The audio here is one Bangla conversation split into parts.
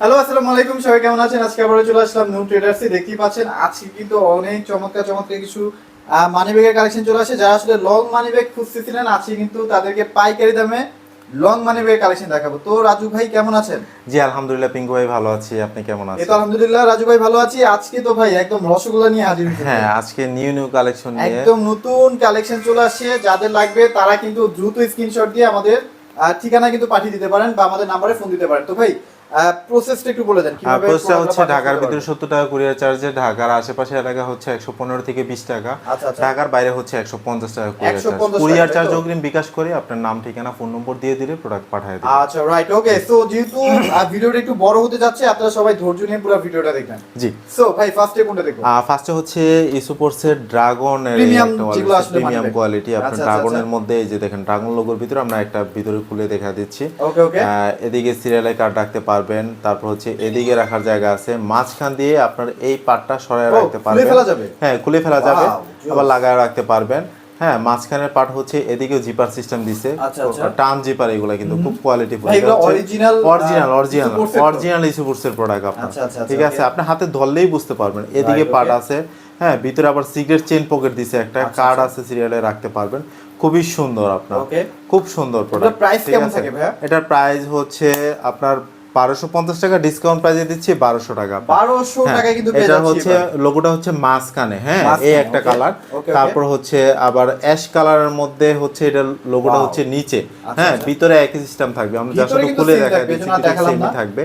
হ্যালো আসসালামু আলাইকুম। সবাই কেমন আছেন? আজকে আবার চলে আসলাম নিউ ট্রেডার্সে দেখতেই পাচ্ছেন আজকে কিন্তু অনেক চমৎকার চমৎকার কিছু মানি ব্যাগের কালেকশন চলে আসে। যারা আসলে লং মানি ব্যাগ খুঁজতেছিলেন আজকে কিন্তু তাদেরকে পাইকারি দামে লং মানি ব্যাগের কালেকশন দেখাবো। তো রাজু ভাই কেমন আছেন? জি আলহামদুলিল্লাহ পিঙ্কু ভাই ভালো আছি। আপনি কেমন আছেন এই তো আলহামদুলিল্লাহ রাজু ভাই ভালো আছি। আজকে তো ভাই একদম রসগোল্লা নিয়ে হাজির হ্যাঁ আজকে নিউ নিউ কালেকশন নিয়ে। একদম নতুন কালেকশন চলে আসছে যাদের লাগবে তারা কিন্তু দ্রুত স্ক্রিনশট দিয়ে আমাদের ঠিকানা কিন্তু পাঠিয়ে দিতে পারেন বা আমাদের নাম্বারে ফোন দিতে পারেন। তো ভাই প্রসেসটা একটু বলে দেন কীভাবে প্রসেসটা হচ্ছে ঢাকার ভিতরে পারবে? সত্তর টাকা কুরিয়ার চার্জে ঢাকার আশেপাশে এলাকা হচ্ছে একশো পনেরো থেকে বিশ টাকা। ঢাকার বাইরে হচ্ছে একশো পঞ্চাশ টাকা কুরিয়ার চার্জ কুরিয়ার চার্জ অগ্রিম বিকাশ করে আপনার নাম ঠিকানা ফোন নম্বর দিয়ে দিলে প্রোডাক্ট পাঠিয়ে দিবে আচ্ছা রাইট ওকে সো যেহেতু ভিডিওটা একটু বড় হতে যাচ্ছে আপনারা সবাই ধৈর্য নিয়ে পুরো ভিডিওটা দেখবেন। জি। সো ভাই ফার্স্টে কোনটা দেখব? ফার্স্টে হচ্ছে ইসুপোর্টসের ড্রাগন Premium প্রিমিয়াম কোয়ালিটি আপনার ড্রাগনের। মধ্যে এই যে দেখেন ড্রাগন লোগোর ভিতরে আমরা একটা ভিতরে খুলে দেখা দিচ্ছি। ওকে ওকে আহ, এদিকে সিরিয়ালের কার্ড রাখতে পারবেন। তারপর হচ্ছে এদিকে রাখার জায়গা আছে। মাঝখান দিয়ে আপনার এই পার্টটা সরায় রাখতে খুলে পারবেন? হ্যাঁ খুলে ফেলা যাবে। আবার লাগায় রাখতে পারবেন। হ্যাঁ মাঝখানের পার্ট হচ্ছে এদিকেও জিপার সিস্টেম দিছে। আচ্ছা, আচ্ছা। টান জিপার এগুলা কিন্তু খুব কোয়ালিটি অরিজিনাল অরিজিনাল এর অরিজিনাল ইসুপুরসের প্রোডাক্ট আপনার। আচ্ছা, ঠিক আছে? আপনি হাতে ধরলেই বুঝতে পারবেন। এদিকে পার্ট আছে। হ্যাঁ ভিতরে আবার সিগারেট চেন পকেট দিছে একটা কার্ড। আছে সিরিয়ালে রাখতে পারবেন। খুবই সুন্দর আপনার। খুব সুন্দর প্রোডাক্ট price কেমন থাকে ভাইয়া? এটার প্রাইস হচ্ছে আপনার বারোশো পঞ্চাশ টাকা ডিসকাউন্ট প্রাইসে দিচ্ছি বারোশো টাকা। বারোশো হ্যাঁ, টাকায় কিন্তু এটা হচ্ছে লোগোটা হচ্ছে মাঝখানে হ্যাঁ এই একটা কালার. তারপর হচ্ছে আবার অ্যাশ কালারের মধ্যে হচ্ছে এটা লোগোটা হচ্ছে নিচে। আচ্ছা, হ্যাঁ আচ্ছা। ভিতরে একই সিস্টেম থাকবে। আমরা যা শুধু খুলে same দেখা থাকবে, দিচ্ছি সেমই থাকবে।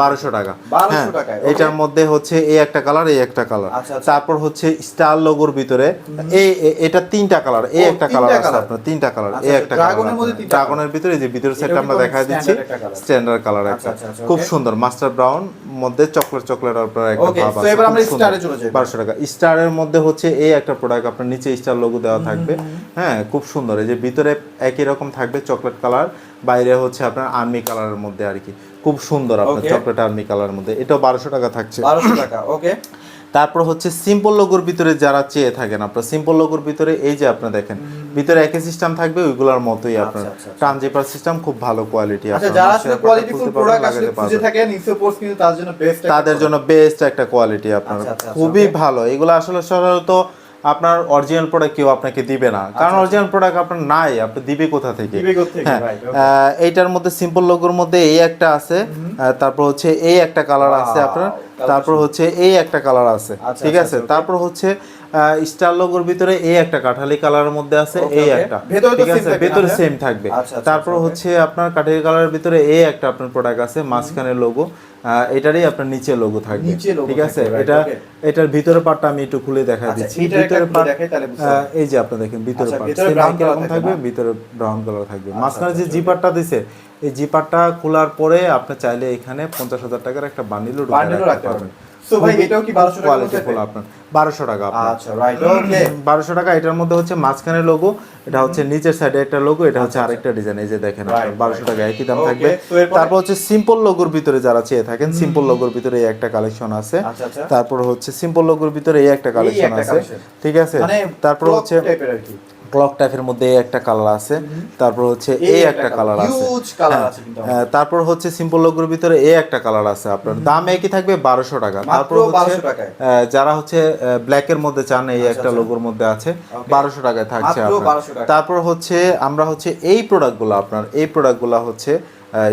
বারোশো টাকা। 1200 হ্যাঁ, এটার মধ্যে হচ্ছে এই একটা কালার এই একটা কালার আচ্ছা। তারপর হচ্ছে স্টার লোগোর ভিতরে এই এটা তিনটা কালার এই একটা কালার আছে আপনার তিনটা কালার এই একটা কালার মধ্যে তিনটা ড্রাগনের ভিতরে যে ভিতরে সেটটা আমরা দেখা দিচ্ছি স্ট্যান্ডার্ড কালার একটা। খুব সুন্দর মাস্টার ব্রাউন মধ্যে চকলেট চকলেট আপনার একটা ভাব আছে এবার আমরা এ চলে যাই। 1200 টাকা। স্টারের মধ্যে হচ্ছে এই একটা প্রোডাক্ট আপনার নিচে স্টার লোগো দেওয়া থাকবে। হ্যাঁ খুব সুন্দর। এই যে ভিতরে একই রকম থাকবে চকলেট কালার বাইরে হচ্ছে আপনার আর্মি কালারের মধ্যে আর কি। খুব সুন্দর আপনার চকলেট আর্মি কালারের মধ্যে। এটা 1200 টাকা থাকছে। 1200 টাকা ওকে তারপর হচ্ছে সিম্পল লোগোর ভিতরে যারা চেয়ে থাকেন আপনার সিম্পল লোগোর ভিতরে এই যে আপনি দেখেন ভিতরে একই সিস্টেম থাকবে ওইগুলোর মতোই আপনার আচ্ছা, আচ্ছা। ট্রানজিপার সিস্টেম খুব ভালো কোয়ালিটি আচ্ছা যারা আসলে কোয়ালিটিফুল প্রোডাক্ট আসলে খুঁজে থাকেন ইনসোপোর্টস কিন্তু তার জন্য বেস্ট তাদের জন্য বেস্ট একটা কোয়ালিটি আপনার। আচ্ছা, আচ্ছা, আচ্ছা, খুবই ভালো। এগুলো আসলে সাধারণত আপনার অরিজিনাল প্রোডাক্ট কেউ আপনাকে দিবে না। কারণ আচ্ছা। অরিজিনাল প্রোডাক্ট আপনার নাই আপনি দিবে কোথা থেকে? হ্যাঁ আহ, এইটার মধ্যে সিম্পল লোগোর মধ্যে এই একটা আছে তারপর হচ্ছে এই একটা কালার আছে আপনার তারপর হচ্ছে এই একটা কালার আছে আচ্ছা, ঠিক আচ্ছা, আছে? আচ্ছা, তারপর হচ্ছে স্টার লোগোর ভিতরে এই একটা কাঠালি কালারের মধ্যে আছে এই একটা। ঠিক আছে? ভেতরে সেম থাকবে। আচ্ছা, আচ্ছা, তারপর আচ্ছা, হচ্ছে আপনার কাঠের কালারের ভিতরে এই একটা আপনার প্রোডাক্ট আছে মাঝখানে লোগো এটারই আপনার নিচে লোগো থাকবে। ঠিক আছে? এটা এটার ভিতরে পার্টটা আমি একটু খুলে দেখা দিচ্ছি। ভিতরে তাহলে বুঝতে এই যে আপনি দেখেন ভিতরে পার্ট সেম রকম থাকবে ভিতরে ব্রাউন কালার থাকবে। মাঝখানে যে জিপারটা দিছে এই জিপারটা খোলার পরে আপনি চাইলে এখানে পঞ্চাশ হাজার টাকার একটা বান্ডিলও রাখতে পারবেন। সো ভাই এটাও কি বারোশো টাকা কোয়ালিটি ফুল আপনার। বারোশো টাকা আচ্ছা রাইট ওকে বারোশো টাকা এটার মধ্যে হচ্ছে মাঝখানে লোগো এটা হচ্ছে নিচের সাইডে একটা লোগো এটা হচ্ছে আরেকটা ডিজাইন এই যে দেখেন আচ্ছা. টাকা একই দাম থাকবে। তারপর হচ্ছে সিম্পল লোগোর ভিতরে যারা চেয়ে থাকেন সিম্পল লোগোর ভিতরে এই একটা কালেকশন আছে। আচ্ছা, আচ্ছা। তারপর হচ্ছে সিম্পল লোগোর ভিতরে এই একটা কালেকশন আছে। ঠিক আছে? মানে তারপর হচ্ছে ক্লক টাইপের মধ্যে একটা কালার আছে। তারপর হচ্ছে এই একটা একটা কালার আছে। হ্যাঁ, হ্যাঁ, তারপর হচ্ছে সিম্পল লোগোর ভিতরে এ একটা কালার আছে আপনার। দাম একই থাকবে বারোশো টাকা। তারপর হচ্ছে 1200 টাকায়। আহ, যারা হচ্ছে ব্ল্যাক এর মধ্যে চান এই একটা আচ্ছা। লোগোর মধ্যে আছে. বারোশো টাকায় থাকছে আপনার। তারপর হচ্ছে আমরা হচ্ছে এই প্রোডাক্টগুলো আপনার এই প্রোডাক্টগুলো হচ্ছে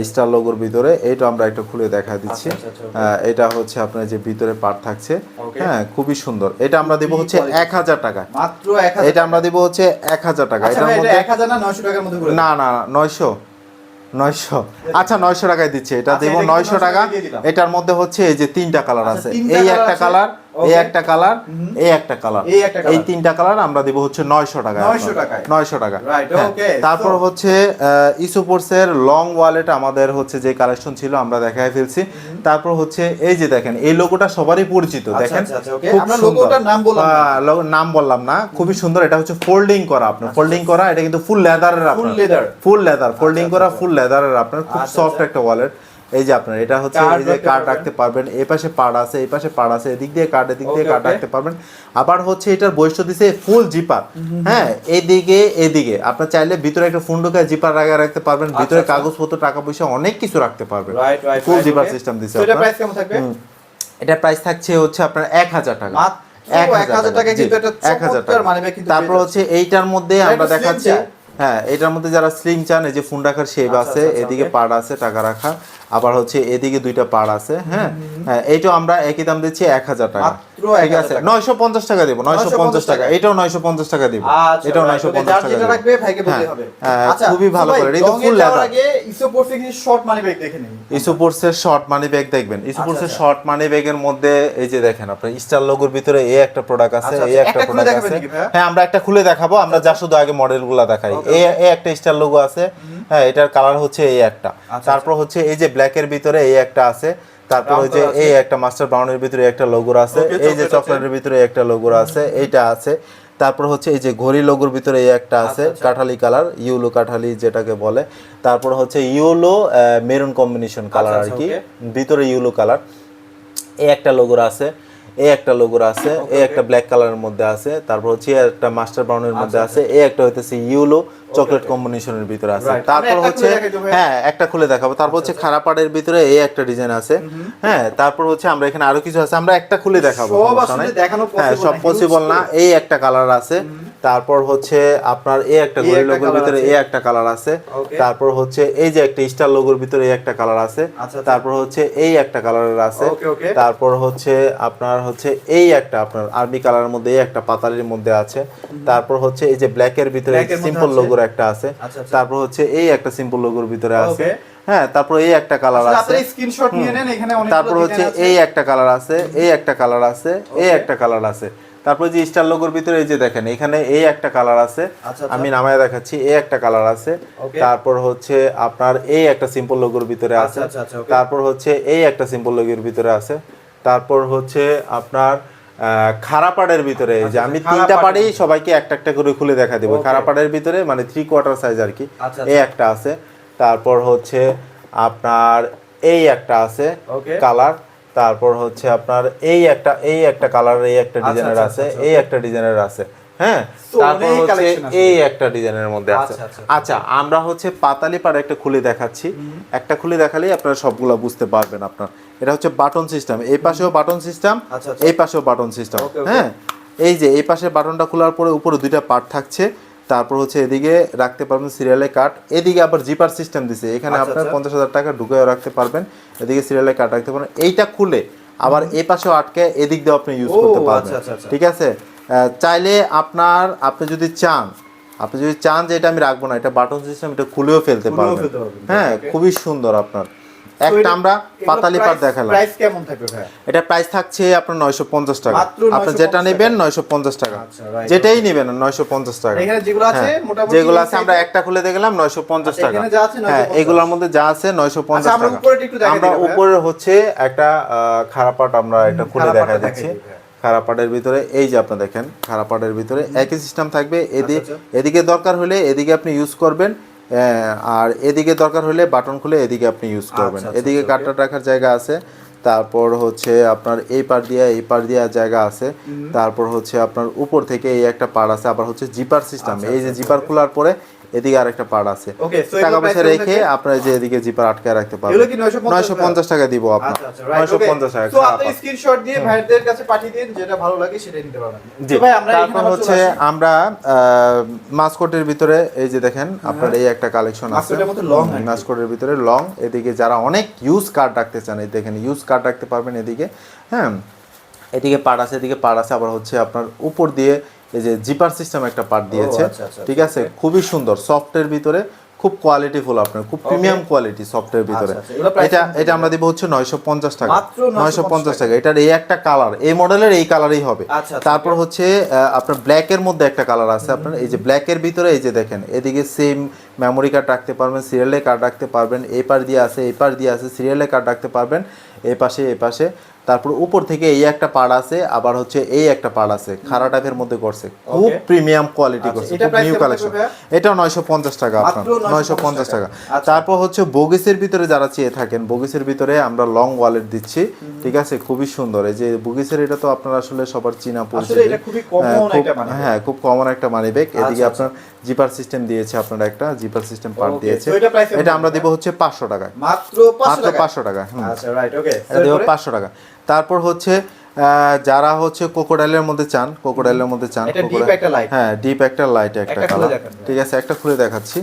স্টার লোগোর ভিতরে। এইটা আমরা একটা খুলে দেখা দিচ্ছি। আচ্ছা, আচ্ছা, আচ্ছা, আহ, এটা হচ্ছে আপনার যে ভিতরে পার্ট থাকছে। হ্যাঁ খুবই সুন্দর। এটা আমরা দেবো হচ্ছে এক হাজার টাকা। মাত্র এটা আমরা দিব হচ্ছে এক হাজার টাকা। আচ্ছা এটার এটা মধ্যে না না না নয়শো। নয়শো। আচ্ছা নয়শো টাকায় দিচ্ছে। এটা আচ্ছা, দেবো নয়শো টাকা। এটার মধ্যে হচ্ছে এই যে তিনটা কালার আচ্ছা, আছে। এই একটা কালার এই. একটা কালার। এই একটা কালার এই তিনটা কালার আমরা দিব হচ্ছে নয়শো টাকা 900 টাকায়। নয়শো টাকা হ্যাঁ। তারপর হচ্ছে ইসোপোর্টসের লং ওয়ালেট আমাদের হচ্ছে যে কালেকশন ছিল আমরা দেখায় ফেলছি তারপর হচ্ছে এই যে দেখেন এই লোগোটা সবারই পরিচিত আচ্ছা, দেখেন আচ্ছা, আচ্ছা. খুব সুন্দর। লোগোটার নাম বললাম না। নাম বললাম না খুবই সুন্দর এটা হচ্ছে ফোল্ডিং করা আপনার ফোল্ডিং করা এটা কিন্তু ফুল লেদারের leather। ফুল লেদার ফোল্ডিং করা। ফুল লেদারের আপনার খুব সফট। একটা ওয়ালেট এই যে আপনার এটা হচ্ছে এই যে কার্ড রাখতে পারবেন এই পাশে পার্ট আছে এই পাশে পার্ট আছে এদিক দিয়ে কার্ড এদিক দিয়ে কার্ড রাখতে পারবেন। আবার হচ্ছে এটার বৈশিষ্ট্য দিছে ফুল জিপার হ্যাঁ এইদিকে এদিকে আপনার চাইলে ভিতরে একটা ফোন ঢোকায় জিপার রাখা রাখতে পারবেন ভিতরে আচ্ছা। কাগজপত্র টাকা পয়সা অনেক কিছু রাখতে পারবেন। ফুল জিপার সিস্টেম দিছে এটা প্রাইস কেমন থাকবে। এটার প্রাইস থাকছে হচ্ছে আপনার এক হাজার টাকা। মাত্র 1000 টাকায় কিন্তু এটা চমৎকার মানিব্যাগ কিন্তু তারপর হচ্ছে এইটার মধ্যে আমরা দেখাচ্ছি হ্যাঁ এটার মধ্যে যারা স্লিম চান এই যে ফোন রাখার শেপ আচ্ছা, আছে আচ্ছা, আচ্ছা, এদিকে. পার্ট আছে টাকা রাখা। আবার হচ্ছে এদিকে দুইটা পার্ট আছে হ্যাঁ? হ্যাঁ এইটাও আমরা একই দাম দিচ্ছি এক হাজার টাকা। মাত্র ঠিক 1000 আছে। নয়শো পঞ্চাশ টাকা দেবো নয়শো পঞ্চাশ টাকা। এটাও নয়শো পঞ্চাশ টাকা দিব। আচ্ছা, এটাও নয়শো পঞ্চাশ টাকা হ্যাঁ, হবে। হ্যাঁ, আচ্ছা খুবই ভালো করে, এটা তো রঙে full আগে ইসো পড়ছে শর্ট মানি ব্যাগ দেখে নিন। ইসুপোর্টসের শর্ট মানি ব্যাগ দেখবেন। ইসুপোর্টসের আচ্ছা। শর্ট মানি ব্যাগের মধ্যে এই যে দেখেন আপনার স্টার লোগোর ভিতরে এই একটা প্রোডাক্ট আছে আচ্ছা, এই একটা প্রোডাক্ট আছে। হ্যাঁ আমরা একটা খুলে দেখাবো। আমরা যা শুধু আগে মডেলগুলো দেখাই। এই একটা স্টার লোগো আছে। হ্যাঁ এটার কালার হচ্ছে এই একটা। আচ্ছা, তারপর হচ্ছে এই যে ব্ল্যাকের ভিতরে এই একটা আছে তারপর ওই যে এই একটা মাস্টার ব্রাউনের ভিতরে একটা লোগোর আছে এই যে আছে। চকলেটের ভিতরে একটা লোগোর আছে এইটা আছে। তারপর হচ্ছে এই যে ঘড়ি লোগোর ভিতরে এই একটা আছে আচ্ছা, আচ্ছা। কাঠালি কালার ইউলো কাঠালি যেটাকে বলে। তারপর হচ্ছে ইউলো মেরুন কম্বিনেশন কালার আর আচ্ছা, কি ভিতরে ইউলো কালার এই একটা লোগোর আছে। এই একটা লোগোর আছে এই একটা ব্ল্যাক কালারের মধ্যে আছে তারপর হচ্ছে একটা মাস্টার ব্রাউনের মধ্যে আচ্ছা, আছে এই একটা হইতেছে ইউলো চকলেট কম্বিনেশন কম্বিনেশনের ভিতরে আছে। তারপর হচ্ছে তো ভাইয়া। হ্যাঁ একটা খুলে দেখাবো। তারপর হচ্ছে খারাপ পাড়ের ভিতরে এই একটা ডিজাইন আছে। হ্যাঁ তারপর হচ্ছে আমরা এখানে আরও কিছু আছে আমরা একটা খুলে দেখাবো সব আসলে নাই। দেখানো হ্যাঁ সব পসিবল না এই একটা কালার আছে। তারপর হচ্ছে আপনার এই একটা একটা লোগোর ভিতরে এই একটা কালার আছে তারপর হচ্ছে এই যে একটা স্টার লোগোর ভিতরে এই একটা কালার আছে আচ্ছা, আচ্ছা। তারপর হচ্ছে এই একটা কালারের আছে. তারপর হচ্ছে আপনার হচ্ছে এই একটা আপনার আর্মি কালারের মধ্যে এই একটা পাতালির মধ্যে আছে তারপর হচ্ছে এই যে ভিতরে Black এর মধ্যে সিম্পল। লোগোর একটা আছে আচ্ছা, আচ্ছা। তারপর হচ্ছে এই একটা সিম্পল লোগোর ভিতরে আছে হ্যাঁ তারপর এই একটা কালার আছে স্ক্রিনশট নিয়ে নেন এখানে অনেক তারপর হচ্ছে এই একটা কালার আছে এই একটা কালার আছে এই একটা কালার আছে তারপর যে স্টার লোগোর ভিতরে এই যে দেখেন এখানে এই একটা কালার আছে আচ্ছা, আচ্ছা। আমি নামায় দেখাচ্ছি এই একটা কালার আছে। তারপর হচ্ছে আপনার এই একটা সিম্পল লোগোর ভিতরে আছে। আচ্ছা, okay. তারপর হচ্ছে এই একটা সিম্পল লোগোর ভিতরে আছে। তারপর হচ্ছে আপনার খারাপাড়ের ভিতরে যে আমি তিনটা পাড়েই সবাইকে একটা একটা করে খুলে দেখা দেবো. খারাপাড়ের ভিতরে মানে থ্রি কোয়ার্টার সাইজ আর কি এই। একটা আছে। তারপর হচ্ছে আপনার এই একটা আছে কালার তারপর হচ্ছে আপনার এই একটা এই একটা কালার এই একটা আচ্ছা, ডিজাইনের আচ্ছা, আছে আচ্ছা, এই একটা ডিজাইনের আছে হ্যাঁ? তারপর হচ্ছে এই একটা ডিজাইনের মধ্যে আছে। আচ্ছা, আচ্ছা, আচ্ছা। আমরা হচ্ছে পাতালি পাড়ে একটা খুলে দেখাচ্ছি। একটা খুলে দেখালেই আপনারা সবগুলো বুঝতে পারবেন আপনার। এটা হচ্ছে বাটন সিস্টেম এই পাশেও বাটন সিস্টেম আচ্ছা, আচ্ছা। এই পাশেও বাটন সিস্টেম. হ্যাঁ? এই যে এই পাশে বাটনটা খোলার পরে উপরে দুইটা পার্ট থাকছে। তারপর হচ্ছে এদিকে রাখতে পারবেন সিরিয়ালে কাট এদিকে আবার জিপার সিস্টেম দিছে। এখানে আচ্ছা, আপনার আচ্ছা। পঞ্চাশ হাজার টাকা ঢুকেও রাখতে পারবেন। এদিকে সিরিয়ালে কাট রাখতে পারবেন। এইটা খুলে আবার এই পাশেও আটকে এদিক দিয়ে আপনি ইউজ করতে পারবেন। আচ্ছা, আচ্ছা। ঠিক আছে? চাইলে আপনার আপনি যদি চান আপনি যদি চান যে এটা আমি রাখব না এটা বাটন সিস্টেম এটা খুলেও ফেলতে পারবেন। হ্যাঁ খুবই সুন্দর আপনার। একটা আমরা পাতালি পাট দেখালাম। প্রাইস কেমন থাকবে ভাই এটা প্রাইস থাকছে আপনার নয়শো পঞ্চাশ টাকা। মাত্র আপনি যেটা নেবেন নয়শো পঞ্চাশ টাকা। আচ্ছা, যেটাই নেবেন নয়শো পঞ্চাশ টাকা। এখানে যেগুলো আছে হ্যাঁ, মোটামুটি যেগুলো আছে আমরা একটা খুলে দেখলাম নয়শো পঞ্চাশ আচ্ছা, টাকা। এখানে যা আছে হ্যাঁ 950 এগুলোর মধ্যে যা আছে নয়শো পঞ্চাশ আচ্ছা, আমরা টাকা। উপরেরটা একটু দেখাই আমরা। উপরে হচ্ছে একটা খারাপ পাট আমরা এটা খুলে দেখা। খারাপ পাটের ভিতরে এই যে আপনি দেখেন খারাপ পাটের ভিতরে একই সিস্টেম থাকবে। এদিকে। এদিকে দরকার হলে এদিকে আপনি ইউজ করবেন। আর এদিকে দরকার হলে বাটন খুলে এদিকে আপনি ইউজ করবেন। আচ্ছা, আচ্ছা, এদিকে. কাটটা রাখার জায়গা আছে তারপর হচ্ছে আপনার এই পার দিয়ে এই পার দিয়া জায়গা আছে তারপর হচ্ছে আপনার উপর থেকে এই একটা পার আছে আবার হচ্ছে জিপার সিস্টেম আচ্ছা, এই যে আচ্ছা, জিপার খোলার পরে এদিকে আরেকটা পার্ট আছে। টাকা পয়সা রেখে? আপনার যে এদিকে জিপার আটকে রাখতে পারবেন। কি 950 নয়শো পঞ্চাশ টাকা দিব আপনার। আচ্ছা আচ্ছা নয়শো পঞ্চাশ টাকা স্ক্রিনশট দিয়ে ভাইদের কাছে পাঠিয়ে দিন যেটা ভালো লাগে সেটাই নিতে পারবেন। জি। ভাই আমরা এখানে তারপর হচ্ছে আমরা মাস্কটের ভিতরে এই যে দেখেন আপনার এই একটা কালেকশন আছে। মাস্কটের ভিতরে লং এদিকে যারা অনেক ইউজ কার্ড রাখতে চান এই দেখেন ইউজ কার্ড রাখতে পারবেন এদিকে। হ্যাঁ এদিকে পার্ট আছে এদিকে পার্ট আছে আবার হচ্ছে আপনার উপর দিয়ে এই যে জিপার সিস্টেম একটা পার্ট দিয়েছে। আচ্ছা, আচ্ছা, ঠিক আছে? খুবই সুন্দর। সফটের ভিতরে খুব কোয়ালিটিফুল আপনার খুব প্রিমিয়াম কোয়ালিটি সফটের ভিতরে। আচ্ছা, এটা এটা আমরা দিব হচ্ছে নয়শো পঞ্চাশ টাকা। মাত্র 950 নয়শো পঞ্চাশ টাকা। এটার এই একটা কালার এই মডেলের এই কালারই হবে। আচ্ছা, আচ্ছা, তারপর হচ্ছে আপনার ব্ল্যাক এর মধ্যে একটা কালার আছে আপনার। এই যে ব্ল্যাক এর ভিতরে এই যে দেখেন এদিকে সেম মেমোরি কার্ড রাখতে পারবেন সিরিয়ালে কার্ড রাখতে পারবেন এই পার দিয়ে আছে এই পার দিয়ে আছে সিরিয়ালে কার্ড রাখতে পারবেন এই পাশে এই পাশে। তারপর উপর থেকে এই একটা পার্ট আছে আবার হচ্ছে এই একটা পার্ট আছে। খাড়া টাইপের মধ্যে করছে। খুব প্রিমিয়াম কোয়ালিটি আচ্ছা, করছে এটা খুব নিউ কালেকশন এটা নয়শো পঞ্চাশ টাকা আপনার। নয়শো পঞ্চাশ টাকা। আচ্ছা। তারপর হচ্ছে বগিসের ভিতরে যারা চেয়ে থাকেন বগিসের ভিতরে আমরা লং ওয়ালেট দিচ্ছি ঠিক আছে? খুবই সুন্দর। এই যে বগিসের এটা তো আপনার আসলে সবার চীনা পরিচিত। হ্যাঁ, খুব-। হ্যাঁ কমন একটা মানি ব্যাগ এদিকে আচ্ছা, আপনার জিপার সিস্টেম দিয়েছে আপনার একটা জিপার সিস্টেম পার্ট দিয়েছে। এটা আমরা? দিব হচ্ছে পাঁচশো টাকায়। মাত্র 500 টাকা পাঁচশো টাকা আচ্ছা রাইট ওকে এটা দেবো পাঁচশো টাকা তারপর হচ্ছে যারা হচ্ছে কোকোডাইলের মধ্যে চান কোকোডাইলের মধ্যে চান। হ্যাঁ ডিপ একটা লাইট একটা কালার ঠিক আছে একটা খুলে দেখাচ্ছি।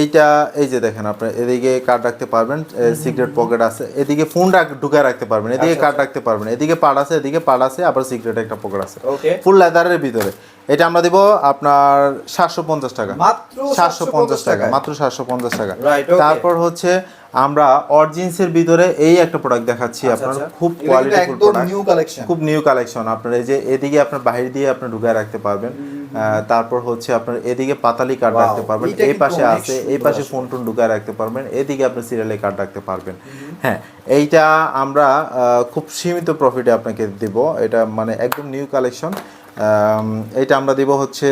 এইটা এই যে দেখেন আপনি এদিকে কার্ড রাখতে পারবেন সিক্রেট পকেট আছে। এদিকে ফোন ঢুকায় রাখতে পারবেন। এদিকে আচ্ছা, কার্ড রাখতে পারবেন। এদিকে পার্ট আছে এদিকে পাড় আছে আবার সিক্রেট একটা পকেট আছে। ওকে ফুল লেদারের ভিতরে। এটা আমরা দিব আপনার সাতশো পঞ্চাশ টাকা। সাতশো পঞ্চাশ টাকা মাত্র সাতশো পঞ্চাশ টাকা। তারপর হচ্ছে আমরা অরজিন্সের ভিতরে এই একটা প্রোডাক্ট দেখাচ্ছি আচ্ছা, আপনার আচ্ছা। খুব কোয়ালিটিফুল প্রোডাক্ট খুব নিউ কালেকশন আপনার এই যে এদিকে আপনার বাহির দিয়ে আপনি ঢুকায় রাখতে পারবেন। তারপর হচ্ছে আপনার এদিকে পাতালি কার্ড রাখতে পারবেন। এই পাশে আছে এই পাশে। ফোন টোন ঢুকায় রাখতে পারবেন। এদিকে আপনি সিরিয়ালে কার্ড রাখতে পারবেন। হ্যাঁ এইটা আমরা খুব সীমিত প্রফিটে আপনাকে দিব। এটা মানে একদম নিউ কালেকশন এটা আমরা দিব হচ্ছে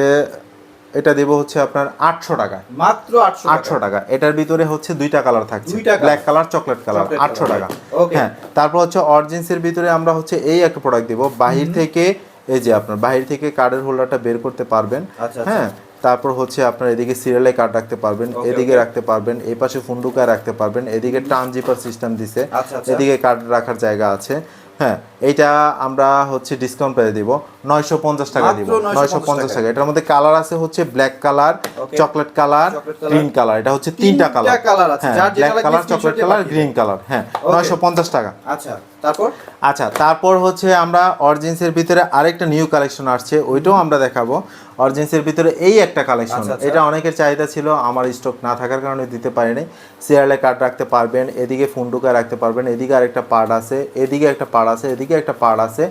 এটা দিব হচ্ছে আপনার আটশো টাকা। মাত্র আটশো টাকা। এটার ভিতরে হচ্ছে দুইটা কালার থাকছে। Black colour chocolate colour. আটশো টাকা। হ্যাঁ তারপর হচ্ছে অরজিন্সের ভিতরে আমরা হচ্ছে এই একটা প্রোডাক্ট দিব। বাহির থেকে এই যে আপনার বাহির থেকে কার্ডের হোল্ডারটা বের করতে পারবেন। আচ্ছা, হ্যাঁ তারপর হচ্ছে আপনার এদিকে সিরিয়ালে কার্ড রাখতে পারবেন এদিকে রাখতে পারবেন এই পাশে ফুন্ডুকায় রাখতে পারবেন এদিকে ট্রানজিপার সিস্টেম দিছে আচ্ছা, আচ্ছা। এদিকে কার্ড রাখার জায়গা আছে। হ্যাঁ এইটা আমরা হচ্ছে ডিসকাউন্ট পেয়ে দিব। নয়শো পঞ্চাশ টাকা দিব। নয়শো পঞ্চাশ টাকা। এটার মধ্যে কালার আছে হচ্ছে black colour chocolate colour green colour এটা হচ্ছে তিনটা কালার হ্যাঁ black colour chocolate colour green colour হ্যাঁ নয়শো পঞ্চাশ টাকা। আচ্ছা। তারপর? আচ্ছা তারপর হচ্ছে আমরা অরজিন্সের ভিতরে আরেকটা নিউ কালেকশন আসছে ওইটাও আমরা দেখাবো। অরজিন্সের ভিতরে এই একটা কালেকশন আচ্ছা, আচ্ছা। এটা অনেকের চাহিদা ছিল আমার স্টক না থাকার কারণে দিতে পারিনি। সিরিয়ালে কার্ড রাখতে পারবেন এদিকে ফুন্ডুকা রাখতে পারবেন এদিকে আরেকটা পার্ট আছে এদিকে একটা পার্ট আছে এদিকে একটা পার্ট আছে।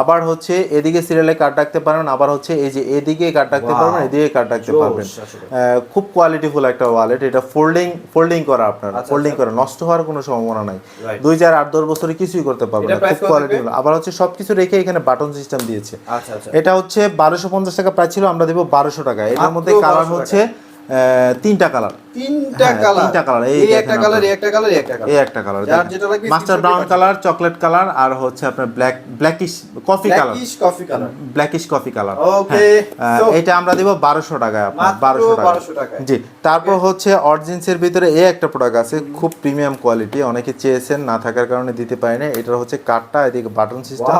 আবার হচ্ছে এদিকে সিরিয়ালে কার্ড রাখতে পারবেন আবার হচ্ছে এই যে এদিকে কার্ড রাখতে. পারবেন এদিকে কার্ড রাখতে পারবেন। আহ, খুব কোয়ালিটিফুল একটা ওয়ালেট এটা ফোল্ডিং ফোল্ডিং করা আপনার ফোল্ডিং আচ্ছা। করা নষ্ট হওয়ার কোনো সম্ভাবনা নাই। দুই চার আট দশ বছরে কিছুই করতে পারবে না খুব কোয়ালিটি? আবার হচ্ছে সবকিছু রেখে এখানে বাটন সিস্টেম দিয়েছে। আচ্ছা আচ্ছা। এটা হচ্ছে বারোশো পঞ্চাশ টাকা প্রাইস ছিল আমরা দেবো বারোশো টাকা। এটার মধ্যে কালার হচ্ছে তিনটা কালার তিনটা হ্যাঁ, কালার তিনটা colour, এই একটা কালার এই একটা কালার এই একটা কালার এই একটা কালার যার যেটা লাগবে master brown colour chocolate colour আর হচ্ছে আপনার black blackish coffee colour blackish coffee colour blackish coffee colour so- এটা আমরা দিব বারোশো টাকায় আপনার মাত্র বারোশো টাকা 1200 টাকায়। জি তারপর হচ্ছে অরজিন্সের ভিতরে এই একটা প্রোডাক্ট আছে খুব প্রিমিয়াম কোয়ালিটি অনেকে চেয়েছেন না থাকার কারণে দিতে পারি না এটার হচ্ছে কার্ডটা এদিকে বাটন সিস্টেম!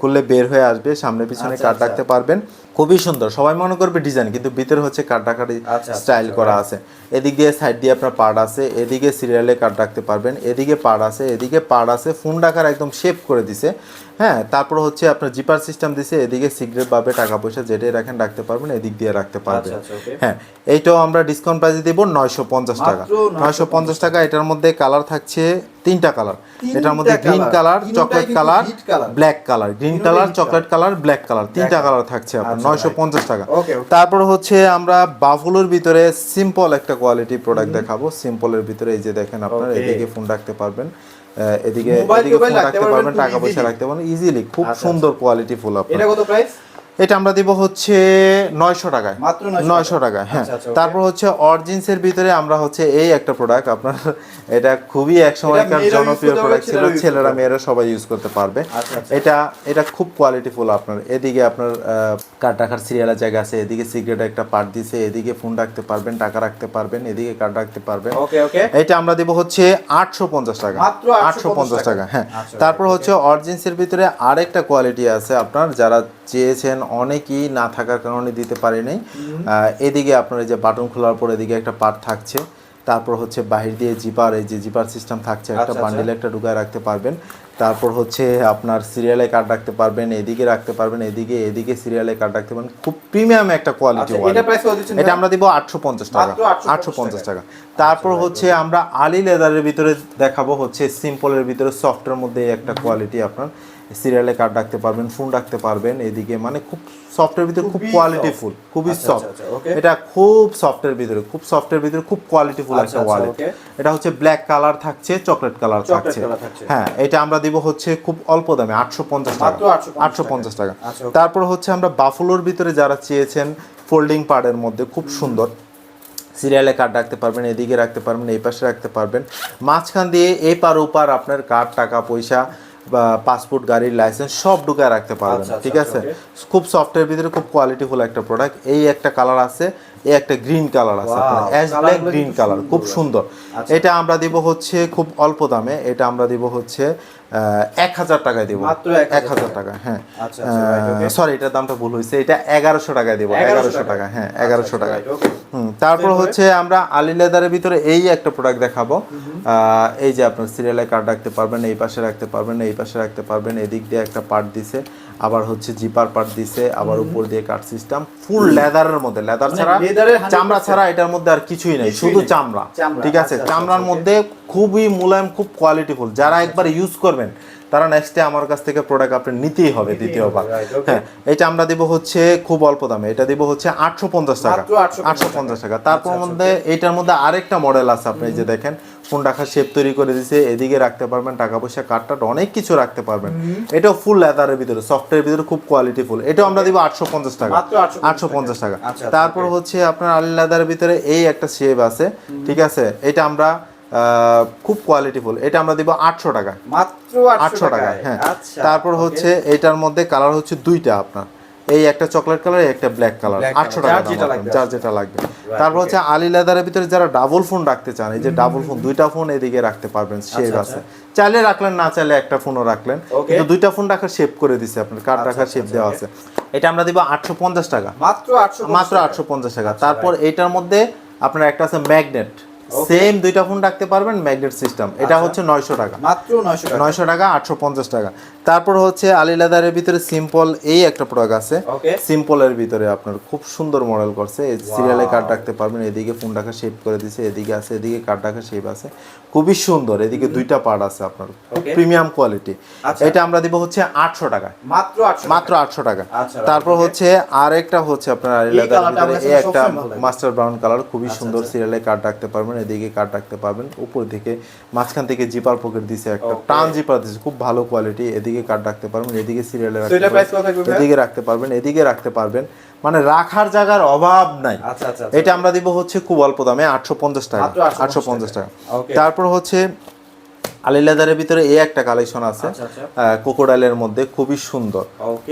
খুললে বের হয়ে আসবে সামনে পিছনে আচ্ছা, কার্ড আচ্ছা। রাখতে পারবেন। খুবই সুন্দর। সবাই মনে করবে ডিজাইন কিন্তু ভিতরে হচ্ছে কার্ড রাখার আচ্ছা, স্টাইল আচ্ছা, করা আছে। এদিক দিয়ে সাইড দিয়ে আপনার পার্ট আছে এদিকে সিরিয়ালে কার্ড রাখতে পারবেন এদিকে পার্ট আছে এদিকে পার্ট আছে ফোন রাখার একদম শেপ করে দিছে। হ্যাঁ তারপর হচ্ছে আপনার জিপার সিস্টেম দিছে এদিকে সিগারেট পাবে টাকা পয়সা যেটাই রাখেন রাখতে পারবেন এদিক দিয়ে রাখতে পারবেন। আচ্ছা, আচ্ছা. হ্যাঁ এইটাও আমরা ডিসকাউন্ট প্রাইসে দেবো নয়শো পঞ্চাশ টাকা। নয়শো পঞ্চাশ টাকা। এটার মধ্যে কালার থাকছে তিনটা কালার। এটার মধ্যে green colour chocolate colour black colour green colour chocolate colour black colour তিনটা কালার থাকছে আপনার আচ্ছা, নয়শো পঞ্চাশ টাকা. তারপর হচ্ছে আমরা বাফুলোর ভিতরে সিম্পল একটা কোয়ালিটি প্রোডাক্ট দেখাবো। সিম্পলের ভিতরে এই যে দেখেন আপনার. এদিকে ফোন রাখতে পারবেন। এদিকে এদিকে ফোন রাখতে পারবেন টাকা পয়সা রাখতে পারবেন। ইজিলি খুব আচ্ছা, সুন্দর কোয়ালিটি ফুল আপনার। এটা কত প্রাইস এটা আমরা দিব হচ্ছে নয়শো টাকায়। মাত্র নয়শো টাকায় হ্যাঁ। আচ্ছা, আচ্ছা. তারপর হচ্ছে অরজিন্সের ভিতরে আমরা হচ্ছে এই একটা প্রোডাক্ট আপনার এটা খুবই এক সময়কার জনপ্রিয় প্রোডাক্ট ছিল ছেলেরা মেয়েরা সবাই ইউজ করতে পারবে। আচ্ছা। এটা এটা খুব কোয়ালিটিফুল আপনার। এদিকে আপনার কার্ড রাখার সিরিয়ালের জায়গা আছে এদিকে সিগারেট একটা পার্ট দিছে এদিকে ফোন রাখতে পারবেন টাকা রাখতে পারবেন এদিকে কার্ড রাখতে পারবেন। এটা আমরা দিব হচ্ছে আটশো পঞ্চাশ টাকা। আটশো পঞ্চাশ টাকা। হ্যাঁ। তারপর হচ্ছে অরজিন্সের ভিতরে আরেকটা কোয়ালিটি আছে আপনার যারা চেয়েছেন অনেকেই না থাকার কারণে দিতে পারে নাই এদিকে আপনার এই যে বাটন খোলার পর এদিকে একটা পার্ট থাকছে। তারপর হচ্ছে বাহির দিয়ে জিপার এই যে জিপার সিস্টেম থাকছে একটা আচ্ছা, আচ্ছা। বান্ডিলে একটা ঢুকায় রাখতে পারবেন। তারপর হচ্ছে আপনার সিরিয়ালে কার্ড রাখতে পারবেন এদিকে রাখতে পারবেন এদিকে এদিকে সিরিয়ালে কার্ড রাখতে পারবেন। খুব প্রিমিয়াম একটা কোয়ালিটি আচ্ছা এটা? আমরা দিব আটশো পঞ্চাশ টাকা। মাত্র 850 আটশো পঞ্চাশ টাকা। তারপর হচ্ছে আমরা আলি লেদারের ভিতরে দেখাবো হচ্ছে সিম্পলের ভিতরে সফটের মধ্যে একটা কোয়ালিটি আপনার। সিরিয়ালে কার্ড রাখতে পারবেন ফোন রাখতে পারবেন এদিকে মানে খুব সফটের ভিতরে খুব কোয়ালিটি ফুল খুবই সফট আচ্ছা, আচ্ছা। এটা খুব সফটের ভিতরে খুব সফটের ভিতরে খুব কোয়ালিটি ফুল আচ্ছা, একটা আচ্ছা, ওয়ালেট এটা হচ্ছে ব্ল্যাক কালার থাকছে চকলেট কালার থাকছে। হ্যাঁ এটা আমরা দিব হচ্ছে খুব অল্প দামে আটশো পঞ্চাশ টাকা। 850 আটশো পঞ্চাশ টাকা। তারপর হচ্ছে আমরা বাফুলোর ভিতরে যারা চেয়েছেন ফোল্ডিং পার্টের মধ্যে খুব সুন্দর। সিরিয়ালে কার্ড রাখতে পারবেন এদিকে রাখতে পারবেন এই পাশে রাখতে পারবেন। মাঝখান দিয়ে এই পার ওপার আপনার কার্ড টাকা পয়সা পাসপোর্ট গাড়ির লাইসেন্স সব ঢুকায় রাখতে পারবেন আচ্ছা, আচ্ছা, ঠিক আছে okay. খুব সফটের ভিতরে খুব কোয়ালিটিফুল একটা প্রোডাক্ট এই একটা কালার আছে এই একটা গ্রিন কালার আছে অ্যাশ ব্ল্যাক গ্রিন কালার খুব সুন্দর। আচ্ছা। এটা আমরা দিব হচ্ছে খুব অল্প দামে এটা আমরা দিব হচ্ছে এক হাজার টাকায় দেবো। এক হাজার টাকা। হ্যাঁ। আচ্ছা, আচ্ছা. সরি এটার দামটা ভুল হয়েছে। এটা এগারোশো টাকায় দিব এগারোশো টাকা হ্যাঁ এগারোশো আচ্ছা, টাকায়। হুম, তারপর হচ্ছে আমরা আলি লেদারের ভিতরে এই একটা প্রোডাক্ট দেখাবো। আহ, এই যে আপনার সিরিয়ালে কার্ড রাখতে পারবেন এই পাশে রাখতে পারবেন এই পাশে রাখতে পারবেন এদিক দিয়ে একটা পার্ট দিছে। আবার হচ্ছে জিপার পার্ট দিছে আবার উপর দিয়ে কার্ড সিস্টেম ফুল লেদারের মধ্যে। লেদার মানে ছাড়া leather-এর 100% চামড়া ছাড়া এটার মধ্যে আর কিছুই নাই শুধু চামড়া। ঠিক আছে? আচ্ছা, চামড়ার আচ্ছা, মধ্যে খুবই মোলায়েম খুব কোয়ালিটিফুল যারা একবার ইউজ করবেন তারা নেক্সটে আমার কাছ থেকে প্রোডাক্ট আপনি নিতেই হবে দ্বিতীয়বার. হ্যাঁ এটা আমরা দিব হচ্ছে খুব অল্প দামে এটা দিব হচ্ছে আটশো পঞ্চাশ টাকা। আটশো পঞ্চাশ টাকা। তারপর আচ্ছা, মধ্যে এটার মধ্যে আরেকটা মডেল আছে আপনি যে দেখেন ফোন রাখার শেপ তৈরি করে দিছে এদিকে রাখতে পারবেন টাকা পয়সা কার্ডটাট অনেক কিছু রাখতে পারবেন। এটাও ফুল লেদারের ভিতরে সফটওয়্যার ভিতরে খুব কোয়ালিটি ফুল এটাও আমরা দিব আটশো পঞ্চাশ টাকা। আটশো পঞ্চাশ টাকা। আচ্ছা, তারপর হচ্ছে আপনার আলি লেদারের ভিতরে এই একটা শেপ আছে ঠিক আছে? এটা আমরা খুব কোয়ালিটিফুল এটা আমরা দিব আটশো টাকা। মাত্র আটশো টাকা হ্যাঁ। আচ্ছা তারপর হচ্ছে এটার মধ্যে কালার হচ্ছে দুইটা আপনার। এই একটা চকলেট কালার একটা ব্ল্যাক কালার। আটশো টাকা যার যেটা লাগবে যার যেটা লাগবে। তারপর হচ্ছে আলি লেদারের ভিতরে যারা ডাবল ফোন রাখতে চান এই যে ডাবল ফোন দুইটা ফোন এদিকে রাখতে পারবেন শেপ আচ্ছা, আছে। চাইলে রাখলেন না চাইলে একটা ফোনও রাখলেন। কিন্তু দুইটা ফোন রাখার শেপ করে দিছে আপনার কার্ড আচ্ছা, রাখার আচ্ছা, শেপ আচ্ছা, দেওয়া আছে। এটা আমরা দিব আটশো পঞ্চাশ টাকা। মাত্র আটশো মাত্র আটশো পঞ্চাশ টাকা। তারপর এটার মধ্যে আপনার একটা আছে ম্যাগনেট সেম দুইটা ফোন রাখতে পারবেন ম্যাগনেট সিস্টেম এটা আচ্ছা। হচ্ছে নয়শো টাকা। মাত্র নয়শো টাকা। নয়শো টাকা আটশো পঞ্চাশ টাকা। তারপর হচ্ছে আলি লেদারের ভিতরে সিম্পল এই একটা প্রোডাক্ট আছে. সিম্পলের ভিতরে আপনার খুব সুন্দর মডেল করছে। সিরিয়ালে কার্ড রাখতে পারবেন এদিকে ফোন রাখা শেপ করে দিছে এদিকে আছে এদিকে কার্ড রাখা শেপ আছে। খুবই সুন্দর এদিকে দুইটা পার্ট আছে আপনার। খুব প্রিমিয়াম কোয়ালিটি আচ্ছা। এটা আমরা দিব হচ্ছে আটশো টাকা। মাত্র মাত্র আটশো টাকা। আচ্ছা, তারপর. হচ্ছে আরেকটা হচ্ছে আপনার আলি লেদারের ভিতরে এই একটা। মাস্টার ব্রাউন কালার খুবই আচ্ছা, সুন্দর আচ্ছা। সিরিয়ালে কার্ড রাখতে পারবেন এদিকে কার্ড রাখতে পারবেন। উপর থেকে মাঝখান থেকে জিপার পকেট দিছে একটা টান জিপার দিছে খুব ভালো কোয়ালিটি এদিকে কার্ড রাখতে পারবেন এদিকে সিরিয়ালে এদিকে রাখতে পারবেন এদিকে রাখতে পারবেন। মানে রাখার জায়গার অভাব নাই। আচ্ছা আচ্ছা আচ্ছা। এটা আমরা দিব হচ্ছে খুব অল্প দামে আটশো পঞ্চাশ টাকা। আটশো পঞ্চাশ টাকা। তারপর হচ্ছে আলি লেদারের ভিতরে এই একটা কালেকশন আছে। কোকোডাইলের মধ্যে খুবই সুন্দর।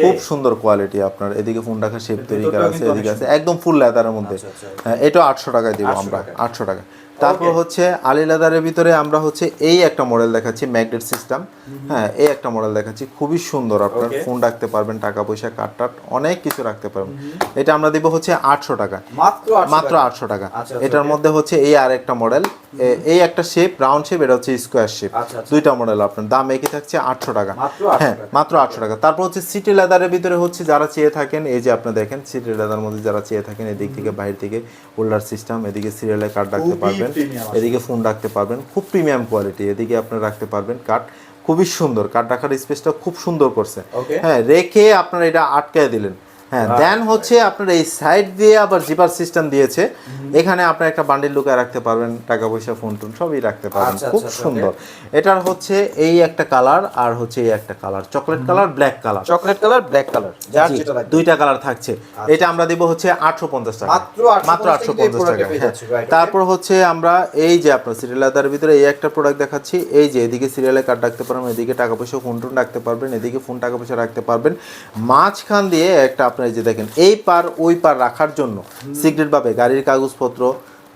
খুব সুন্দর কোয়ালিটি আপনার। এদিকে ফোন রাখার শেপ তৈরি করা আছে এদিকে আছে। একদম ফুল লেদারের মধ্যে। হ্যাঁ, এটা আটশো টাকায় দিব আমরা আটশো টাকা তারপর. হচ্ছে আলি লেদারের ভিতরে আমরা হচ্ছে এই একটা মডেল দেখাচ্ছি ম্যাগনেট সিস্টেম হ্যাঁ এই একটা মডেল দেখাচ্ছি। খুবই সুন্দর আপনার ফোন রাখতে পারবেন টাকা পয়সা কার্ড টাট অনেক কিছু রাখতে পারবেন। এটা আমরা দিব হচ্ছে আটশো টাকা। মাত্র আটশো টাকা। আচ্ছা, আচ্ছা, এটার মধ্যে হচ্ছে এই আর একটা মডেল এই একটা শেপ রাউন্ড শেপ এটা হচ্ছে স্কোয়ার শেপ আচ্ছা, আচ্ছা। দুইটা মডেল আপনার। দাম একই থাকছে আটশো টাকা। হ্যাঁ মাত্র আটশো টাকা। তারপর হচ্ছে সিটি লেদারের ভিতরে হচ্ছে যারা চেয়ে থাকেন এই যে আপনি দেখেন সিটি লেদার মধ্যে যারা চেয়ে থাকেন এদিক থেকে বাইরে থেকে হোল্ডার সিস্টেম এদিকে সিরিয়ালে কার্ড রাখতে পারবেন। এদিকে ফোন রাখতে পারবেন খুব প্রিমিয়াম কোয়ালিটি এদিকে আপনি রাখতে পারবেন কাঠ খুবই সুন্দর কাঠ রাখার স্পেসটা খুব সুন্দর করছে। হ্যাঁ রেখে আপনার এটা আটকায় দিলেন। হ্যাঁ দেন হচ্ছে আপনার এই সাইড দিয়ে আবার জিপার সিস্টেম দিয়েছে। এখানে আপনার একটা বান্ডিল লুকায় রাখতে পারবেন টাকা পয়সা ফোন টোন সবই রাখতে পারবেন। আচ্ছা, খুব আচ্ছা, আচ্ছা, সুন্দর। এটার হচ্ছে এই একটা কালার আর হচ্ছে এই একটা colour chocolate colour black colour chocolate colour black colour যার যেটা দুইটা কালার থাকছে। এটা আমরা দিব হচ্ছে আটশো পঞ্চাশ টাকা। মাত্র 850 আটশো পঞ্চাশ টাকা হ্যাঁ। তারপর হচ্ছে আমরা এই যে আপনার সিরিয়াল আদার ভিতরে এই একটা প্রোডাক্ট দেখাচ্ছি। এই যে এদিকে সিরিয়ালে কার্ড রাখতে পারবেন এদিকে টাকা পয়সা ফোন টোন রাখতে পারবেন এদিকে ফোন টাকা পয়সা রাখতে পারবেন। মাঝখান দিয়ে একটা আপনার এই যে দেখেন এই পার ওই পার রাখার জন্য সিক্রেট ভাবে গাড়ির কাগজপত্র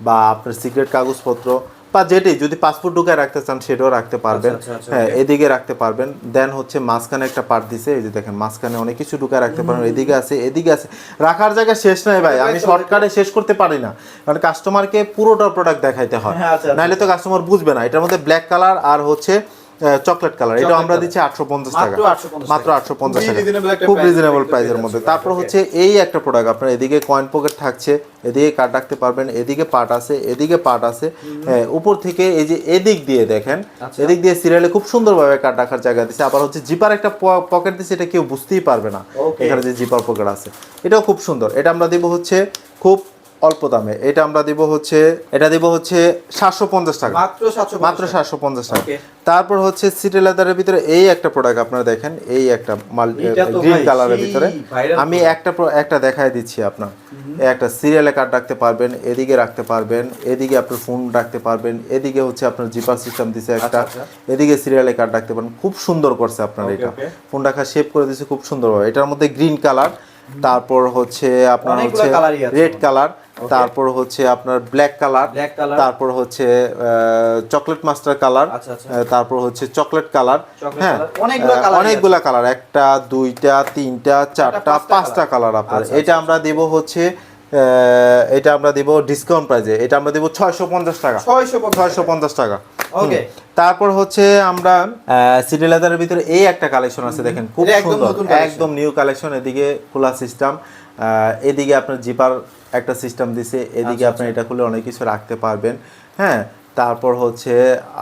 বা আপনার সিক্রেট কাগজপত্র বা যেটাই যদি পাসপোর্ট ঢুকায় রাখতে চান সেটাও রাখতে পারবেন। আচ্ছা, আচ্ছা, হ্যাঁ এদিকে রাখতে পারবেন। দেন হচ্ছে মাঝখানে একটা পার্ট দিছে এই যে দেখেন মাঝখানে অনেক কিছু ঢুকায় রাখতে পারবেন এদিকে আছে এদিকে আছে। রাখার জায়গা শেষ নাই ভাই আমি শর্টকাটে শেষ করতে পারি না। কারণ কাস্টমারকে পুরোটা প্রোডাক্ট দেখাইতে হয়। হ্যাঁ, আচ্ছা, আচ্ছা। নাহলে তো কাস্টমার বুঝবে না। এটার মধ্যে ব্ল্যাক কালার আর হচ্ছে চকলেট কালার। এটা আমরা। দিচ্ছি আটশো পঞ্চাশ টাকা। মাত্র 850 মাত্র টাকা। আটশো পঞ্চাশ টাকা। খুব রিজনেবল প্রাইসের মধ্যে। তারপর হচ্ছে এই একটা প্রোডাক্ট আপনার এদিকে কয়েন পকেট থাকছে এদিকে কার্ড রাখতে পারবেন এদিকে পার্ট আছে এদিকে পার্ট আছে। হ্যাঁ উপর থেকে এই যে এদিক দিয়ে দেখেন আচ্ছা। এদিক দিয়ে সিরিয়ালে খুব সুন্দরভাবে কার্ড রাখার জায়গা দিচ্ছে আবার হচ্ছে জিপার একটা পকেট দিচ্ছে এটা কেউ বুঝতেই পারবে না। এখানে যে জিপার পকেট আছে। এটাও খুব সুন্দর। এটা আমরা দিব হচ্ছে খুব অল্প দামে। এটা আমরা দিব হচ্ছে এটা দিব হচ্ছে সাতশো পঞ্চাশ টাকা। মাত্র 750 মাত্র সাতশো পঞ্চাশ টাকা। তারপর হচ্ছে সিটি লেদারের ভিতরে এই একটা প্রোডাক্ট আপনারা দেখেন এই একটা মাল্টি গ্রিন কালারের ভিতরে। আমি একটা একটা দেখাই দিচ্ছি আপনার। একটা সিরিয়ালে কার্ড রাখতে পারবেন এদিকে রাখতে পারবেন এদিকে আপনার ফোন রাখতে পারবেন এদিকে হচ্ছে আপনার জিপার সিস্টেম দিছে একটা। আচ্ছা, এদিকে সিরিয়ালে কার্ড রাখতে পারেন। খুব সুন্দর করছে আপনার এটা। ফোন রাখা শেপ করে দিছে খুব সুন্দরভাবে। এটার মধ্যে গ্রিন কালার তারপর হচ্ছে আপনার হচ্ছে রেড কালার তারপর হচ্ছে আপনার ব্ল্যাক কালার তারপর হচ্ছে চকলেট মাস্টার কালার আচ্ছা, আচ্ছা। তারপর হচ্ছে চকলেট কালার হ্যাঁ। অনেকগুলা কালার একটা দুইটা তিনটা চারটা পাঁচটা কালার আপনার। আচ্ছা, এটা আমরা দেব হচ্ছে এটা আমরা দেব ডিসকাউন্ট প্রাইজে এটা আমরা দেব ছয়শো পঞ্চাশ টাকা। 650 ছয়শো পঞ্চাশ টাকা। ওকে তারপর হচ্ছে আমরা সিডি লেদারের ভিতরে এই একটা কালেকশন আছে দেখেন খুব একদম সুন্দর। একদম নিউ কালেকশন এদিকে খোলা সিস্টেম এদিকে আপনার জিপার একটা সিস্টেম দিছে এদিকে আচ্ছা, আপনি এটা খুলে অনেক কিছু রাখতে পারবেন। হ্যাঁ তারপর হচ্ছে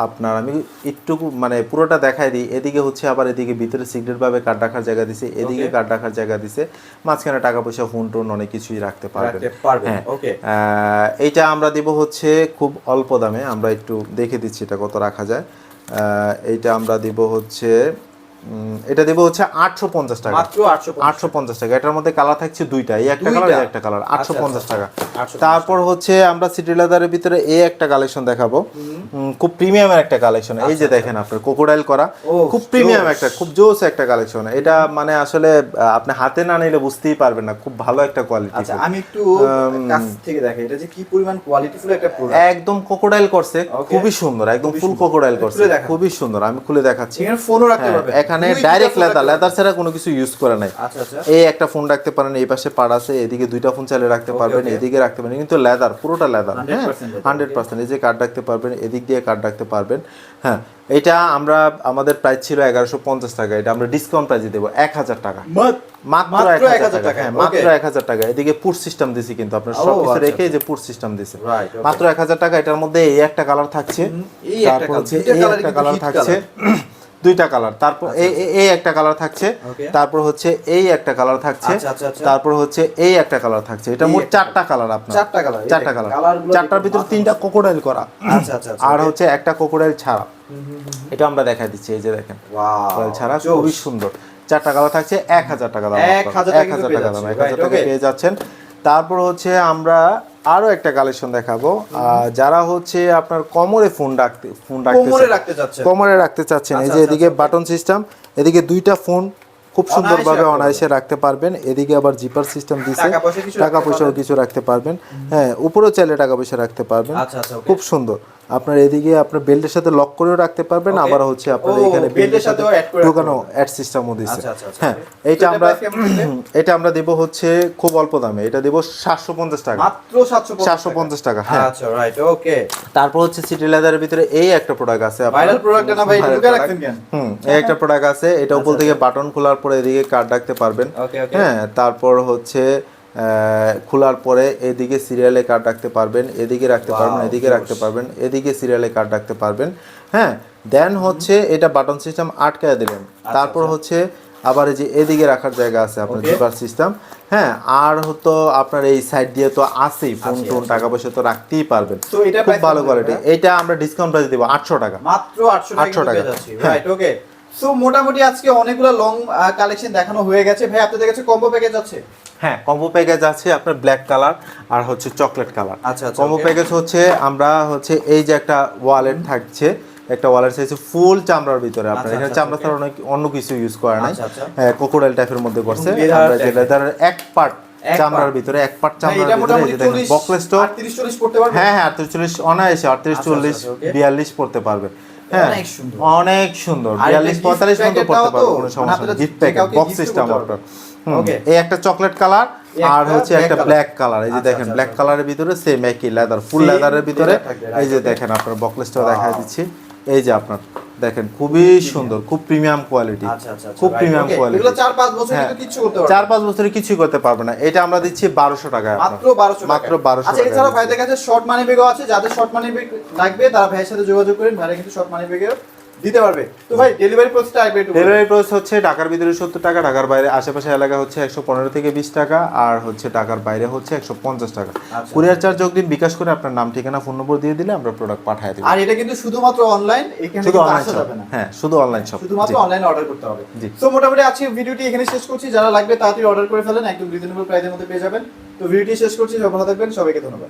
আপনার আমি একটু মানে পুরোটা দেখাই দিই। এদিকে হচ্ছে আবার এদিকে ভিতরে সিগারেট ভাবে কার্ড রাখার জায়গা দিছে এদিকে. কার্ড রাখার জায়গা দিছে। মাঝখানে টাকা পয়সা ফোন টোন অনেক কিছুই রাখতে পারবেন। হ্যাঁ। এইটা আমরা দিব হচ্ছে খুব অল্প দামে আমরা একটু দেখে দিচ্ছি এটা কত রাখা যায়। এইটা আমরা দিব হচ্ছে এটা দিব হচ্ছে আটশো পঞ্চাশ টাকা। আটশো পঞ্চাশ। টাকা। এটার মধ্যে কালার থাকছে দুইটা। এই একটা কালার একটা কালার আটশো আচ্ছা, পঞ্চাশ আচ্ছা, টাকা। তারপর হচ্ছে আমরা সিটি লেদারের ভিতরে এই একটা কালেকশন দেখাবো। খুব প্রিমিয়ামের একটা কালেকশন এই যে দেখেন আপনার কোকোডাইল করা। আচ্ছা, খুব প্রিমিয়াম একটা খুব জোস একটা কালেকশন এটা মানে আসলে আপনি হাতে না নিলে বুঝতেই পারবেন না। খুব ভালো একটা কোয়ালিটি আচ্ছা আমি একটু কাছ থেকে দেখাই। এটা যে কি পরিমাণ কোয়ালিটিফুল একটা প্রোডাক্ট একদম কোকোডাইল করছে। খুবই সুন্দর একদম ফুল কোকোডাইল করছে। খুবই সুন্দর আমি খুলে দেখাচ্ছি। এখানে ফোনও রাখতে হ্যাঁ, পারবেন। এখানে ডাইরেক্ট লেদার লেদার ছাড়া কোনো কিছু ইউজ করে নাই। আচ্ছা আচ্ছা। এই একটা ফোন রাখতে পারেন এই পাশে পাড় আছে এদিকে দুইটা ফোন চালিয়ে রাখতে পারবেন এদিকে রাখতে পারেন কিন্তু লেদার পুরোটা লেদার হ্যাঁ? হান্ড্রেড পার্সেন্ট এই যে কার্ড রাখতে পারবেন এদিক দিয়ে কার্ড রাখতে পারবেন হ্যাঁ। এটা আমরা আমাদের প্রাইস ছিল এগারোশো পঞ্চাশ টাকা এটা আমরা ডিসকাউন্ট প্রাইসে দেবো এক হাজার টাকা। মাত্র এক হাজার টাকা হ্যাঁ মাত্র এক হাজার টাকা। এদিকে পুট সিস্টেম দিছি কিন্তু আপনার সব কিছু আচ্ছা, রেখে যে পুট সিস্টেম দিছে। মাত্র এক হাজার টাকা এটার মধ্যে এই একটা কালার থাকছে। তারপর হচ্ছে এই একটা কালার থাকছে। দুইটা কালার। তারপর এই এই- এই একটা কালার থাকছে তারপর হচ্ছে এই একটা কালার থাকছে আচ্ছা, আচ্ছা, আচ্ছা। তারপর হচ্ছে এই একটা কালার থাকছে। এটা মোট চারটা কালার। আপনার। চারটা এই চারটা কালার। চারটার ভিতরে তিনটা কোকোডাইল করা। আচ্ছা আচ্ছা আচ্ছা আর হচ্ছে একটা কোকোডাইল ছাড়া। এটা আমরা দেখা দিচ্ছি এই যে দেখেন। ওয়াও ছাড়া খুবই সুন্দর। চারটা কালার থাকছে এক হাজার টাকা দাম এক হাজার টাকা দাম এক হাজার টাকা পেয়ে যাচ্ছেন। তারপর হচ্ছে আমরা আরও একটা কালেকশন দেখাবো। যারা হচ্ছে আপনার কোমরে ফোন রাখতে ফোন রাখতে কোমরে রাখতে চাচ্ছেন। এই আচ্ছা, যে আচ্ছা, এদিকে আচ্ছা, বাটন সিস্টেম এদিকে দুইটা ফোন খুব সুন্দর সুন্দরভাবে অনায়াসে রাখতে পারবেন। এদিকে আবার জিপার সিস্টেম দিছে। টাকা পয়সা কিছু রাখতে পয়সাও পারবেন। কিছু রাখতে পারবেন। হ্যাঁ উপরেও চাইলে টাকা পয়সা রাখতে পারবেন। আচ্ছা, আচ্ছা. খুব সুন্দর। আপনার এদিকে আপনার বেল্টের সাথে লক করেও রাখতে পারবেন আবার হচ্ছে আপনার এখানে বেল্টের সাথে ঢোকানো। অ্যাড সিস্টেমও আচ্ছা, আচ্ছা, আচ্ছা, হ্যাঁ. এইটা আমরা এটা? এটা আমরা দেব হচ্ছে খুব অল্প দামে এটা দেব সাতশো পঞ্চাশ টাকা মাত্র 750 সাতশো পঞ্চাশ টাকা হ্যাঁ আচ্ছা রাইট ওকে তারপর হচ্ছে সিটি লেদারের ভিতরে এই একটা প্রোডাক্ট আছে। ভাইরাল প্রোডাক্ট না ভাই product। রাখছেন কেন হুম এই একটা প্রোডাক্ট আছে এটা উপর আচ্ছা, থেকে বাটন খোলার পরে এদিকে কার্ড রাখতে পারবেন. হ্যাঁ তারপর হচ্ছে খোলার পরে এদিকে সিরিয়ালে কার্ড রাখতে পারবেন এদিকে রাখতে পারবেন এদিকে রাখতে পারবেন এদিকে সিরিয়ালে কার্ড রাখতে পারবেন। হ্যাঁ দেন হচ্ছে এটা বাটন সিস্টেম আটকায় দিলেন। তারপর আচ্ছা। হচ্ছে আবার এই যে এদিকে রাখার জায়গা আছে আপনার জিপার সিস্টেম হ্যাঁ আর হতো আপনার এই সাইড দিয়ে তো আছেই ফোন টোন টাকা পয়সা তো রাখতেই পারবেন। তো এটা খুব ভালো কোয়ালিটি এটা আমরা ডিসকাউন্ট প্রাইস দেবো আটশো টাকা। মাত্র 800 টাকা 800 কিন্তু টাকা। পেয়ে যাচ্ছি। হ্যাঁ। রাইট ওকে সো মোটামুটি আজকে অনেকগুলো লং কালেকশন দেখানো হয়ে গেছে। ভাই আপনাদের কাছে কম্বো প্যাকেজ আছে? হ্যাঁ কম্বো প্যাকেজ আছে আপনার ব্ল্যাক কালার আর হচ্ছে চকলেট কালার আচ্ছা, আচ্ছা, কম্বো প্যাকেজ হচ্ছে আমরা হচ্ছে এই যে একটা ওয়ালেট থাকছে একটা ওয়ালেট চাইছে ফুল চামড়ার ভিতরে। আপনার আচ্ছা, এখানে আচ্ছা, চামড়া. ছাড়া অনেক অন্য কিছু ইউজ করা নাই। আচ্ছা, আচ্ছা। হ্যাঁ কোকোডাইল টাইপের মধ্যে করছে। আমরা যে লেদারের এক পার্ট চামড়ার ভিতরে এক পার্ট চামড়ার ভিতরে মোটামুটি এই যে দেখেন 40 বকলেসটো 38 40 পড়তে পারবে? হ্যাঁ হ্যাঁ আটচল্লিশ অনায়াসে আটত্রিশ আচ্ছা, চল্লিশ আচ্ছা, বিয়াল্লিশ পড়তে পারবে। হ্যাঁ অনেক সুন্দর। অনেক সুন্দর। বিয়াল্লিশ পঁয়তাল্লিশ পর্যন্ত পড়তে পারব কোনো সমস্যা নেই। গিফট প্যাকেট বক্স সিস্টেম আপনার. এই একটা চকলেট কালার আর হচ্ছে একটা ব্ল্যাক কালার এই যে আচ্ছা, দেখেন আচ্ছা, ব্ল্যাক আচ্ছা। কালারের ভিতরে সেম একই লেদার ফুল লেদারের ভিতরে। এই যে দেখেন আপনার বকলেসটাও টা দেখা দিচ্ছি। এই যে আপনার দেখেন খুবই সুন্দর খুব প্রিমিয়াম কোয়ালিটি আচ্ছা আচ্ছা আচ্ছা, খুব প্রিমিয়াম কোয়ালিটি চার পাঁচ বছর হ্যাঁ। কিন্তু কিচ্ছু করতে পারবে চার পাঁচ বছরে কিছু করতে পারবে না। এটা আমরা দিচ্ছি বারোশো টাকা। মাত্র বারোশো মাত্র বারোশো আচ্ছা এছাড়াও ভাই ভাইদের কাছে শর্ট মানি ব্যাগও আছে। যাদের শর্ট মানি ব্যাগ লাগবে তারা ভাইয়ের সাথে যোগাযোগ করেন। ভাইরা কিন্তু শর্ট মানি ব্যাগেও দিতে পারবে। তো ভাই ডেলিভারি প্রসেসটা একটু ডেলিভারি প্রাইস হচ্ছে ঢাকার ভিতরে সত্তর টাকা ঢাকার বাইরে আশেপাশে এলাকা হচ্ছে একশো পনেরো থেকে বিশ টাকা আর হচ্ছে ঢাকার বাইরে হচ্ছে একশো পঞ্চাশ টাকা। আচ্ছা। কুরিয়ার চার্জ অগ্রিম বিকাশ করে আপনার নাম ঠিকানা ফোন নম্বর দিয়ে দিলে আমরা প্রোডাক্ট পাঠিয়ে দেবো। আর এটা কিন্তু শুধুমাত্র অনলাইন এখানে শুধু অনলাইন শপ না। হ্যাঁ শুধু অনলাইন শপ শুধুমাত্র অনলাইনে অর্ডার করতে হবে। তো মোটামুটি আজকে ভিডিওটি এখানে শেষ করছি। যারা লাগবে তাড়াতাড়ি অর্ডার করে ফেলেন একদম রিজনেবল প্রাইসের মধ্যে পেয়ে যাবেন। তো ভিডিওটি শেষ করছি সবাই ভালো থাকবেন সবাইকে ধন্যবাদ।